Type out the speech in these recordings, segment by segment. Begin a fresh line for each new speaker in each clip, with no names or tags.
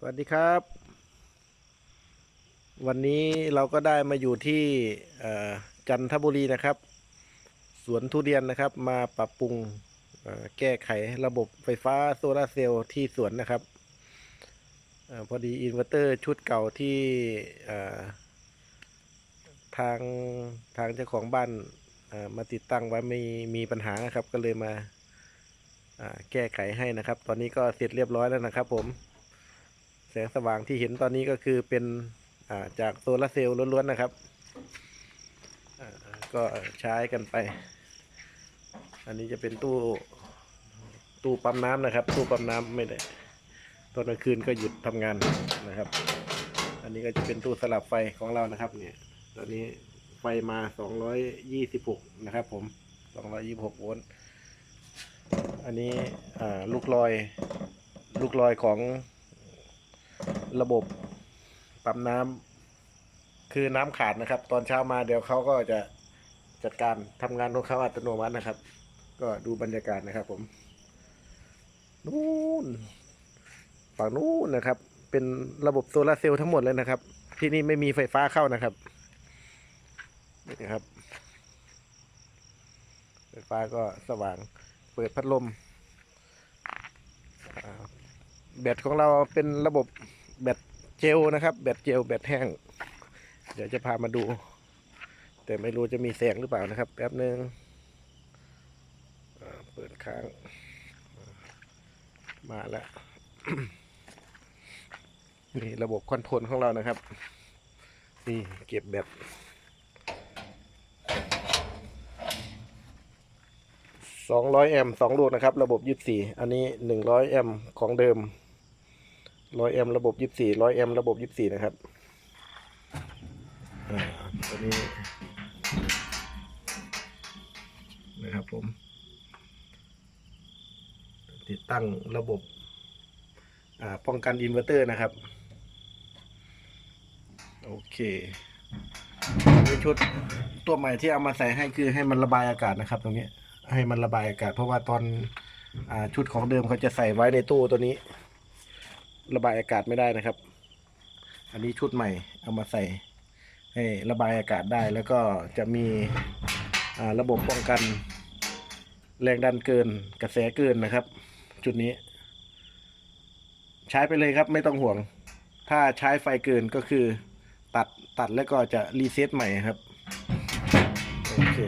สวัสดีครับ วันนี้เราก็ได้มาอยู่ที่จันทบุรีนะครับ สวนทุเรียนนะครับ มาปรับปรุงแก้ไขระบบไฟฟ้าโซลาเซลล์ที่สวนนะครับอพอดีอินเวอร์เตอร์ชุดเก่าที่ทางทางเจ้าของบ้านมาติดตั้งไว้ไม่มีปัญหานะครับ ก็เลยมาแก้ไขให้นะครับ ตอนนี้ก็เสร็จเรียบร้อยแล้วนะครับผม งสว่างที่เห็นตอนนี้ก็คือเป็นาจากโซลาร์เซลล์ล้วนๆนะครับ ก็ใช้กันไป อันนี้จะเป็นตู้ตู้ปั๊มน้ำนะครับ ตู้ปั๊มน้ำไม่ได้ตอนกลางคืนก็หยุดทำงานนะครับ อันนี้ก็จะเป็นตู้สลับไฟของเรานะครับ เนี่ย ตอนนี้ไฟมา 226 นะครับ ผม 226 โวลต์ อันนี้ลูกลอย ลูกลอยของ ระบบปั๊มน้ำคือน้ำขาดนะครับ ตอนเช้ามาเดี๋ยวเขาก็จะจัดการทำงานของเขาอัตโนมัตินะครับ ก็ดูบรรยากาศนะครับ ผมนู่นฝั่งนู้นนะครับ เป็นระบบโซลาร์เซลล์ทั้งหมดเลยนะครับ ที่นี่ไม่มีไฟฟ้าเข้านะครับนี่ครับ ไฟฟ้าก็สว่างเปิดพัดลมแบตของเราเป็นระบบ แบตเจลนะครับ แบตเจลแบตแห้ง เดี๋ยวจะพามาดู แต่ไม่รู้จะมีแสงหรือเปล่านะครับ แป๊บหนึ่งเปิดค้าง มาแล้ว นี่ระบบคอนโทรลของเรานะครับ นี่เก็บแบตสองร้อยแอมป์สองลูกนะครับ ระบบยี่สี่อันนี้หนึ่งร้อยแอมป์ของเดิม ร้อยแอมระบบยี่สี่ร้อยแอมระบบยี่สี่นะครับอ่าตัวนี้นะครับผม ติดตั้งระบบอ่าป้องกันอินเวอร์เตอร์นะครับ โอเคชุดตัวใหม่ที่เอามาใส่ให้คือให้มันระบายอากาศนะครับ ตรงนี้ให้มันระบายอากาศ เพราะว่าตอนอ่าชุดของเดิมเขาจะใส่ไว้ในตู้ตัวนี้ ระบายอากาศไม่ได้นะครับ อันนี้ชุดใหม่เอามาใส่ให้ระบายอากาศได้แล้วก็จะมีอ่าระบบป้องกันแรงดันเกินกระแสเกินนะครับ จุดนี้ ใช้ไปเลยครับไม่ต้องห่วง ถ้าใช้ไฟเกินก็คือตัดตัดแล้วก็จะรีเซ็ตใหม่ครับโอเค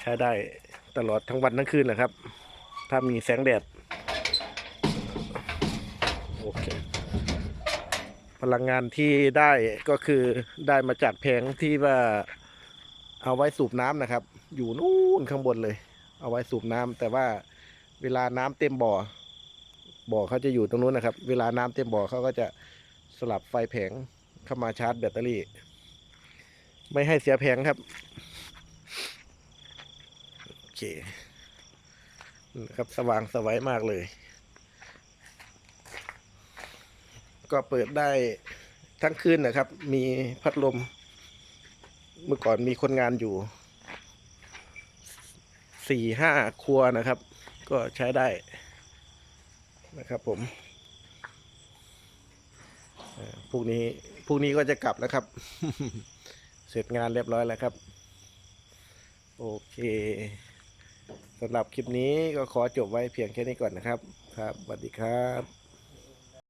ใช้ได้ตลอดทั้งวันทั้งคืนนะครับ ถ้ามีแสงแดด พลังงานที่ได้ก็คือได้มาจากแผงที่ว่าเอาไว้สูบน้ำนะครับ อยู่นู่นข้างบนเลย เอาไว้สูบน้ำแต่ว่าเวลาน้ำเต็มบ่อ บ่อเขาจะอยู่ตรงนู้นนะครับ เวลาน้ำเต็มบ่อเขาก็จะสลับไฟแผงเข้ามาชาร์จแบตเตอรี่ ไม่ให้เสียแผงครับโอเคครับสว่างสวัยมากเลย ก็เปิดได้ทั้งคืนนะครับ มีพัดลม เมื่อก่อนมีคนงานอยู่สี่ห้าครัวนะครับ ก็ใช้ได้นะครับผมพรุ่งนี้พรุ่งนี้ก็จะกลับแล้วครับ เสร็จงานเรียบร้อยแล้วครับ โอเคสำหรับคลิปนี้ก็ขอจบไว้เพียงแค่นี้ก่อนนะครับ ครับสวัสดีครับ